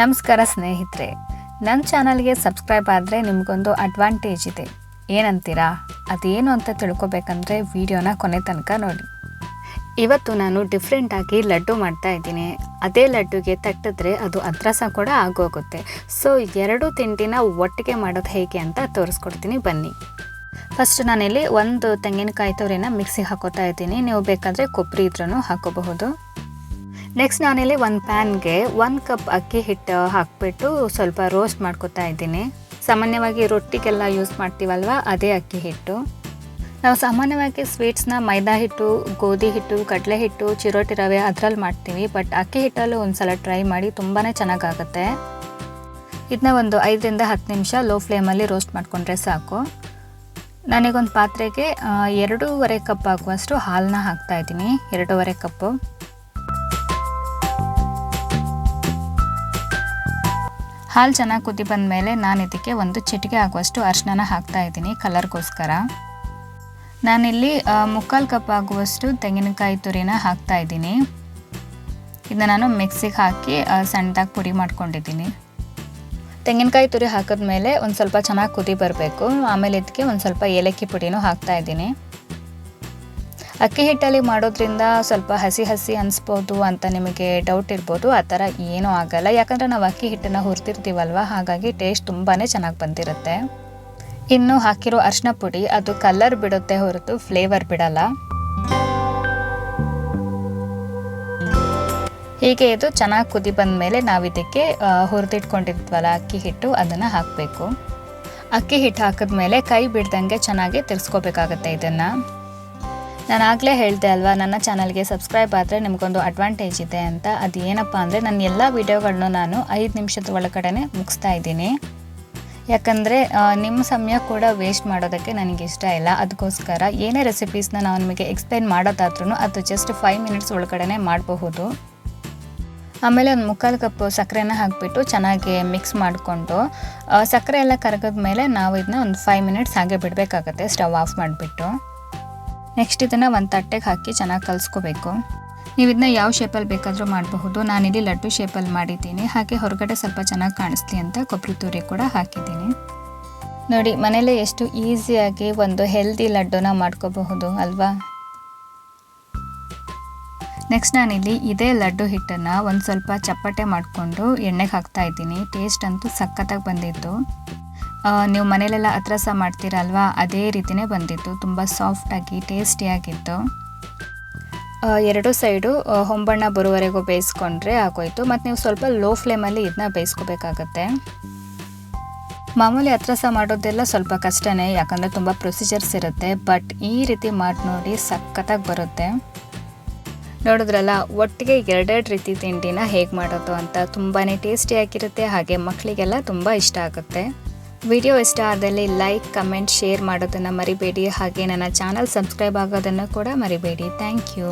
ನಮಸ್ಕಾರ ಸ್ನೇಹಿತರೆ. ನನ್ನ ಚಾನಲ್ಗೆ ಸಬ್ಸ್ಕ್ರೈಬ್ ಆದರೆ ನಿಮಗೊಂದು ಅಡ್ವಾಂಟೇಜ್ ಇದೆ. ಏನಂತೀರಾ? ಅದೇನು ಅಂತ ತಿಳ್ಕೊಬೇಕಂದ್ರೆ ವಿಡಿಯೋನ ಕೊನೆ ತನಕ ನೋಡಿ. ಇವತ್ತು ನಾನು ಡಿಫ್ರೆಂಟಾಗಿ ಲಡ್ಡು ಮಾಡ್ತಾ ಇದ್ದೀನಿ. ಅದೇ ಲಡ್ಡುಗೆ ತಟ್ಟಿದ್ರೆ ಅದು ಅದ್ರಸ ಕೂಡ ಆಗೋಗುತ್ತೆ. ಸೊ ಎರಡು ತಿಂಡಿನ ಒಟ್ಟಿಗೆ ಮಾಡೋದು ಹೇಗೆ ಅಂತ ತೋರಿಸ್ಕೊಡ್ತೀನಿ. ಬನ್ನಿ. ಫಸ್ಟ್ ನಾನಿಲ್ಲಿ ಒಂದು ತೆಂಗಿನಕಾಯಿ ತುರಿನ ಮಿಕ್ಸಿಗೆ ಹಾಕೋತಾ ಇದ್ದೀನಿ. ನೀವು ಬೇಕಾದರೆ ಕೊಬ್ಬರಿ ಇದ್ರೂ ಹಾಕೋಬಹುದು. ನೆಕ್ಸ್ಟ್ ನಾನಿಲ್ಲಿ ಒಂದು ಪ್ಯಾನ್ಗೆ ಒಂದು ಕಪ್ ಅಕ್ಕಿ ಹಿಟ್ಟು ಹಾಕಿಬಿಟ್ಟು ಸ್ವಲ್ಪ ರೋಸ್ಟ್ ಮಾಡ್ಕೊತಾ ಇದ್ದೀನಿ. ಸಾಮಾನ್ಯವಾಗಿ ರೊಟ್ಟಿಗೆಲ್ಲ ಯೂಸ್ ಮಾಡ್ತೀವಲ್ವ, ಅದೇ ಅಕ್ಕಿ ಹಿಟ್ಟು. ನಾವು ಸಾಮಾನ್ಯವಾಗಿ ಸ್ವೀಟ್ಸ್ನ ಮೈದಾ ಹಿಟ್ಟು, ಗೋಧಿ ಹಿಟ್ಟು, ಕಡಲೆ ಹಿಟ್ಟು, ಚಿರೋಟಿ ರವೆ ಅದರಲ್ಲಿ ಮಾಡ್ತೀವಿ ಬಟ್ ಅಕ್ಕಿ ಹಿಟ್ಟಲ್ಲೂ ಒಂದು ಸಲ ಟ್ರೈ ಮಾಡಿ ತುಂಬಾ ಚೆನ್ನಾಗಾಗುತ್ತೆ. ಇದನ್ನ ಒಂದು ಐದರಿಂದ ಹತ್ತು ನಿಮಿಷ ಲೋ ಫ್ಲೇಮಲ್ಲಿ ರೋಸ್ಟ್ ಮಾಡಿಕೊಂಡ್ರೆ ಸಾಕು. ನನಗೊಂದು ಪಾತ್ರೆಗೆ ಎರಡೂವರೆ ಕಪ್ ಆಗುವಷ್ಟು ಹಾಲನ್ನ ಹಾಕ್ತಾ ಇದ್ದೀನಿ, ಎರಡೂವರೆ ಕಪ್ಪು ಹಾಲು ಚೆನ್ನಾಗಿ ಕುದಿ ಬಂದಮೇಲೆ ನಾನು ಇದಕ್ಕೆ ಒಂದು ಚಿಟಿಕೆ ಆಗುವಷ್ಟು ಅರ್ಶಿನ ಹಾಕ್ತಾ ಇದ್ದೀನಿ ಕಲರ್ಗೋಸ್ಕರ. ನಾನಿಲ್ಲಿ ಮುಕ್ಕಾಲು ಕಪ್ ಆಗುವಷ್ಟು ತೆಂಗಿನಕಾಯಿ ತುರಿನ ಹಾಕ್ತಾ ಇದ್ದೀನಿ. ಇದನ್ನ ನಾನು ಮಿಕ್ಸಿಗೆ ಹಾಕಿ ಸಣ್ಣದಾಗಿ ಪುಡಿ ಮಾಡ್ಕೊಂಡಿದ್ದೀನಿ. ತೆಂಗಿನಕಾಯಿ ತುರಿ ಹಾಕಿದ್ಮೇಲೆ ಒಂದು ಸ್ವಲ್ಪ ಚೆನ್ನಾಗಿ ಕುದಿ ಬರಬೇಕು. ಆಮೇಲೆ ಇದಕ್ಕೆ ಒಂದು ಸ್ವಲ್ಪ ಏಲಕ್ಕಿ ಪುಡಿನೂ ಹಾಕ್ತಾ ಇದ್ದೀನಿ. ಅಕ್ಕಿ ಹಿಟ್ಟಲ್ಲಿ ಮಾಡೋದ್ರಿಂದ ಸ್ವಲ್ಪ ಹಸಿ ಹಸಿ ಅನಿಸ್ಬೋದು ಅಂತ ನಿಮಗೆ ಡೌಟ್ ಇರ್ಬೋದು, ಆ ಥರ ಏನೂ ಆಗಲ್ಲ. ಯಾಕಂದರೆ ನಾವು ಅಕ್ಕಿ ಹಿಟ್ಟನ್ನು ಹುರಿದಿರ್ತೀವಲ್ವ? ಹಾಗಾಗಿ ಟೇಸ್ಟ್ ತುಂಬಾ ಚೆನ್ನಾಗಿ ಬಂದಿರುತ್ತೆ. ಇನ್ನು ಹಾಕಿರೋ ಅರಿಶಿನ ಪುಡಿ, ಅದು ಕಲರ್ ಬಿಡುತ್ತೆ ಹೊರತು ಫ್ಲೇವರ್ ಬಿಡಲ್ಲ. ಹೀಗೆ ಇದು ಚೆನ್ನಾಗಿ ಕುದಿ ಬಂದ ಮೇಲೆ ನಾವು ಇದಕ್ಕೆ ಹುರಿದಿಟ್ಕೊಂಡಿರ್ತೀವಲ್ಲ ಅಕ್ಕಿ ಹಿಟ್ಟು, ಅದನ್ನು ಹಾಕಬೇಕು. ಅಕ್ಕಿ ಹಿಟ್ಟು ಹಾಕಿದ್ಮೇಲೆ ಕೈ ಬಿಡ್ದಂಗೆ ಚೆನ್ನಾಗಿ ತಿರ್ಸ್ಕೋಬೇಕಾಗತ್ತೆ ಇದನ್ನು. ನಾನು ಆಗಲೇ ಹೇಳಿದೆ ಅಲ್ವಾ, ನನ್ನ ಚಾನಲ್ಗೆ ಸಬ್ಸ್ಕ್ರೈಬ್ ಆದರೆ ನಿಮಗೊಂದು ಅಡ್ವಾಂಟೇಜ್ ಇದೆ ಅಂತ. ಅದು ಏನಪ್ಪ ಅಂದರೆ ನನ್ನ ಎಲ್ಲ ವೀಡಿಯೋಗಳನ್ನೂ ನಾನು ಐದು ನಿಮಿಷದ ಒಳಗಡೆ ಮುಗಿಸ್ತಾ ಇದ್ದೀನಿ. ಯಾಕಂದರೆ ನಿಮ್ಮ ಸಮಯ ಕೂಡ ವೇಸ್ಟ್ ಮಾಡೋದಕ್ಕೆ ನನಗೆ ಇಷ್ಟ ಇಲ್ಲ. ಅದಕ್ಕೋಸ್ಕರ ಏನೇ ರೆಸಿಪೀಸ್ನ ನಾವು ನಿಮಗೆ ಎಕ್ಸ್ಪ್ಲೈನ್ ಮಾಡೋದಾದ್ರೂ ಅದು ಜಸ್ಟ್ ಫೈವ್ ಮಿನಿಟ್ಸ್ ಒಳಗಡೆ ಮಾಡಬಹುದು. ಆಮೇಲೆ ಒಂದು ಮುಕ್ಕಾಲು ಕಪ್ ಸಕ್ಕರೆನ ಹಾಕಿಬಿಟ್ಟು ಚೆನ್ನಾಗಿ ಮಿಕ್ಸ್ ಮಾಡಿಕೊಂಡು ಸಕ್ಕರೆ ಎಲ್ಲ ಕರಗಿದ ಮೇಲೆ ನಾವು ಇದನ್ನ ಒಂದು ಫೈವ್ ಮಿನಿಟ್ಸ್ ಹಾಗೆ ಬಿಡಬೇಕಾಗತ್ತೆ ಸ್ಟವ್ ಆಫ್ ಮಾಡಿಬಿಟ್ಟು. ನೆಕ್ಸ್ಟ್ ಇದನ್ನು ಒಂದು ತಟ್ಟೆಗೆ ಹಾಕಿ ಚೆನ್ನಾಗಿ ಕಲಿಸ್ಕೋಬೇಕು. ನೀವು ಇದನ್ನ ಯಾವ ಶೇಪಲ್ಲಿ ಬೇಕಾದರೂ ಮಾಡಬಹುದು. ನಾನಿಲ್ಲಿ ಲಡ್ಡು ಶೇಪಲ್ಲಿ ಮಾಡಿದ್ದೀನಿ. ಹಾಗೆ ಹೊರಗಡೆ ಸ್ವಲ್ಪ ಚೆನ್ನಾಗಿ ಕಾಣಿಸ್ಲಿ ಅಂತ ಕೊಬ್ಬರಿ ತುರಿ ಕೂಡ ಹಾಕಿದ್ದೀನಿ. ನೋಡಿ ಮನೆಯಲ್ಲೇ ಎಷ್ಟು ಈಸಿಯಾಗಿ ಒಂದು ಹೆಲ್ದಿ ಲಡ್ಡುನ ಮಾಡ್ಕೋಬಹುದು, ಅಲ್ವಾ? ನೆಕ್ಸ್ಟ್ ನಾನಿಲ್ಲಿ ಇದೇ ಲಡ್ಡು ಹಿಟ್ಟನ್ನು ಒಂದು ಸ್ವಲ್ಪ ಚಪ್ಪಟೆ ಮಾಡಿಕೊಂಡು ಎಣ್ಣೆಗೆ ಹಾಕ್ತಾ ಇದ್ದೀನಿ. ಟೇಸ್ಟ್ ಅಂತೂ ಸಖತ್ತಾಗಿ ಬಂದಿತ್ತು ನೀವು ಮನೇಲೆಲ್ಲ ಅತ್ರಸ ಮಾಡ್ತೀರಲ್ವಾ? ಅದೇ ರೀತಿನೇ ಬಂದಿತ್ತು. ತುಂಬ ಸಾಫ್ಟಾಗಿ ಟೇಸ್ಟಿಯಾಗಿತ್ತು ಎರಡು ಸೈಡು ಹೊಂಬಣ್ಣ ಬರುವವರೆಗೂ ಬೇಯಿಸ್ಕೊಂಡ್ರೆ ಆಗೋಯ್ತು. ಮತ್ತು ನೀವು ಸ್ವಲ್ಪ ಲೋ ಫ್ಲೇಮಲ್ಲಿ ಇದನ್ನ ಬೇಯಿಸ್ಕೋಬೇಕಾಗತ್ತೆ. ಮಾಮೂಲಿ ಅತ್ರಸ ಮಾಡೋದೆಲ್ಲ ಸ್ವಲ್ಪ ಕಷ್ಟನೇ, ಯಾಕಂದರೆ ತುಂಬ ಪ್ರೊಸೀಜರ್ಸ್ ಇರುತ್ತೆ. ಬಟ್ ಈ ರೀತಿ ಮಾಡಿ ನೋಡಿ ಸಖತ್ತಾಗಿ ಬರುತ್ತೆ. ನೋಡಿದ್ರಲ್ಲ, ಒಟ್ಟಿಗೆ ಎರಡೆರಡು ರೀತಿ ತಿಂಡಿನ ಹೇಗೆ ಮಾಡೋದು ಅಂತ ತುಂಬಾ ಟೇಸ್ಟಿಯಾಗಿರುತ್ತೆ ಹಾಗೆ ಮಕ್ಕಳಿಗೆಲ್ಲ ತುಂಬ ಇಷ್ಟ ಆಗುತ್ತೆ. ವಿಡಿಯೋ ಇಷ್ಟ ಆದಲ್ಲಿ ಲೈಕ್, ಕಮೆಂಟ್, ಶೇರ್ ಮಾಡೋದನ್ನು ಮರಿಬೇಡಿ. ಹಾಗೆ ನನ್ನ ಚಾನಲ್ ಸಬ್ಸ್ಕ್ರೈಬ್ ಆಗೋದನ್ನು ಕೂಡ ಮರಿಬೇಡಿ. Thank you.